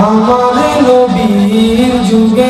আমার নবীর যুগে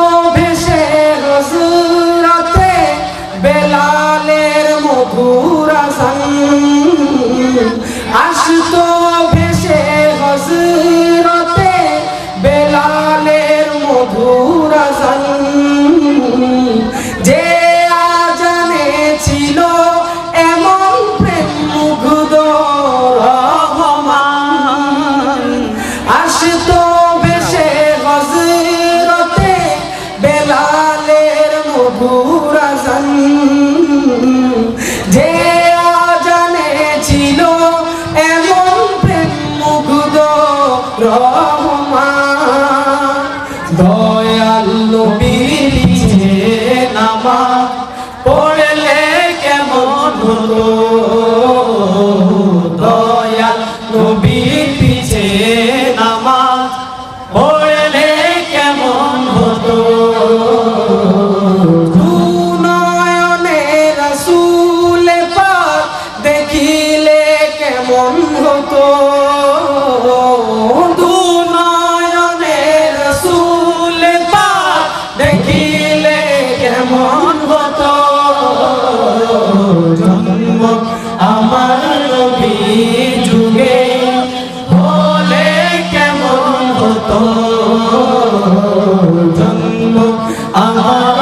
যে জানে ছিল এমন প্রেম মুগ্ধ রহমা দয়াল নবীর নামা পড়লে কেমন হলো জন্ম আমার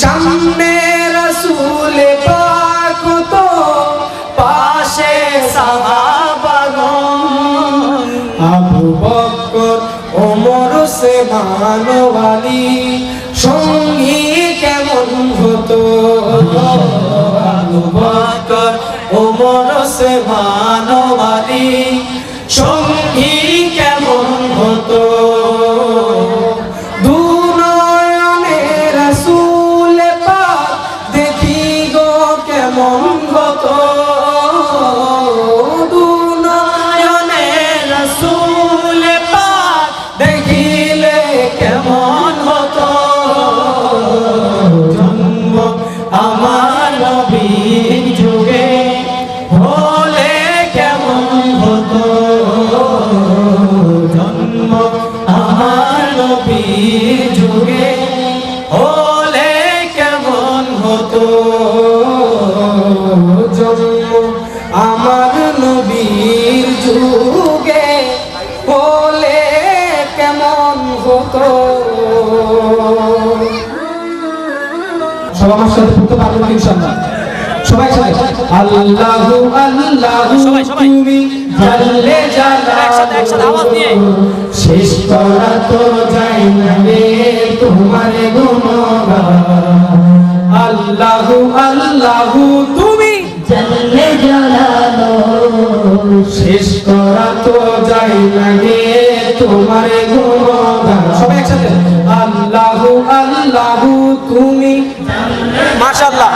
সামনে রসুল পাক তো পাশে সাহাবাগণ আবু বকর, ওমর সে মানবালি সঙ্গী কেমন হতো? আবু বকর, ওমর সে মানবালি সঙ্গী সবাই আমার সাথে পড়তে পারবে না ইনশাআল্লাহ। সবাই সবাই। আল্লাহু আল্লাহু সবাই সবাই। তুমি জালে জালা একসাথে একসাথে আওয়াজ দিয়ে। শেষ করা তো যাই না রে তোমার গুণগান। আল্লাহু আল্লাহু তুমি জালে জালালো শেষ করা তো যাই না রে তোমার গুণগান। সবাই একসাথে। আল্লাহু আল্লাহু তুমি মাশাআল্লাহ।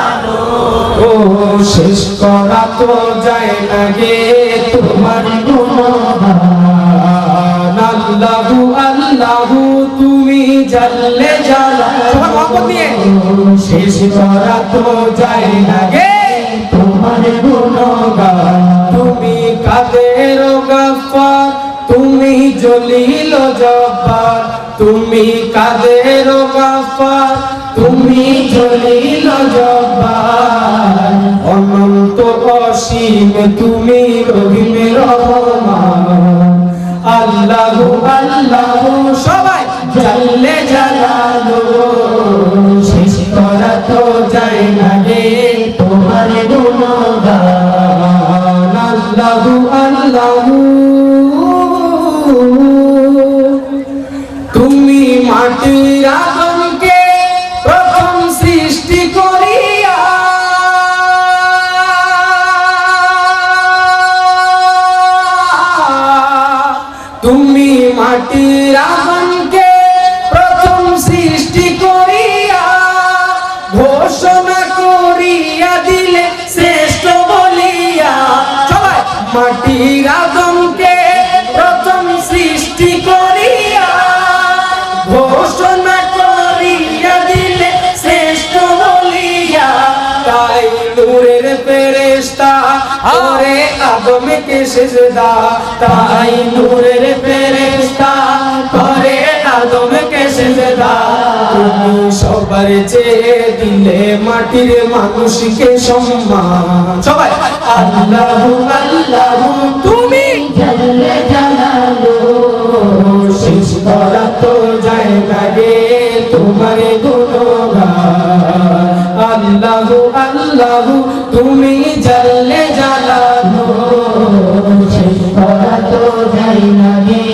ও শেষ করা তো যায় না গে তোমার গুণগান আল্লাহু আল্লাহু তুমি জানলে জানা। সবাই মহব্বত নিয়ে। শেষ করা তো যায় না গে তোমার গুণগান তুমি কাদের গাফার? তুমি জলিল জব্বার। তুমি কাদের গাফার? তুমি জলিল জব্বার, অনন্ত অসীম তুমি রহিম রহমান। আল্লাহ আল্লাহ সবাই জানলে জানালো, শেষ করা তো যায় না রে। ঘোষণা করিয়া দিলে শ্রেষ্ঠ বলিয়া। সবাই, মাটির আদমকে প্রথম সৃষ্টি করিয়া ঘোষণা করিয়া দিলে শ্রেষ্ঠ বলিয়া। তাই নূরের ফেরেশতা করে আদমকে সেজদা। তাই নূরের ফেরেশতা করে আদমকে সেজদা। তুমি সবার চেয়ে দিলে মাটির মানুষকে সম্মান। সবাই। আল্লাহু আল্লাহু তুমি জলে জালালো শেষ করা তো যায় না রে তোমার গুণগান। আল্লাহু আল্লাহু তুমি জানলে শেষ করা তো না রে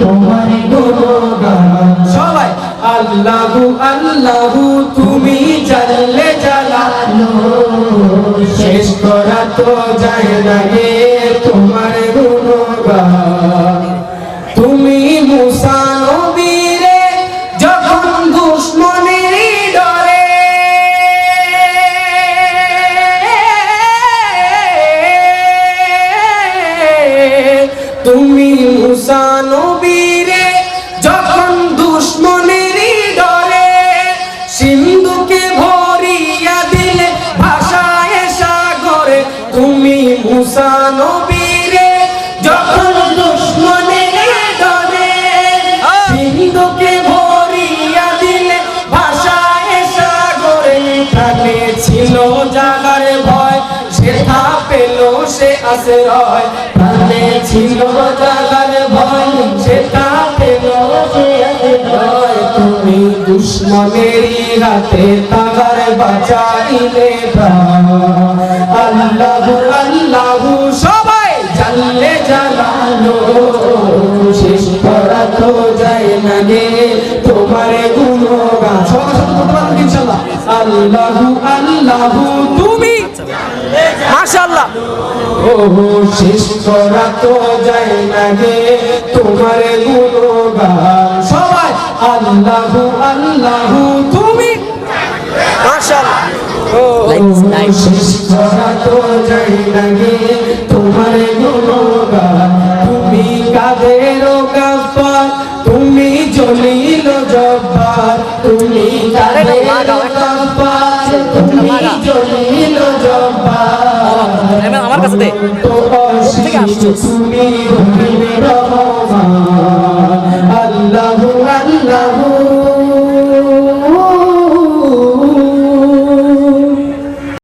তোমার গুণগান। সবাই। আল্লাহু আল্লাহু তুমি তো যায় না রে আশ্রয় প্রাণে ছিল জাগার ভয়, সে আশ্রয় তুমি দুশ্মনেরই হাতে তাগার বাঁচাইলে আল্লাহু আল্লাহু, সবাই জানলে জানালো। শেষ করা তো যায় না গে তোমার গুণগান। সবাই আল্লাহু আল্লাহু তুমি শেষ করা তো যায় না গে তোমার গুণগান। তুমি কাদের গাফার তুমি জলিল জব্বার। তুমি কাদের গাফার তুমি জলিল আমার কাছে দে। রহমান।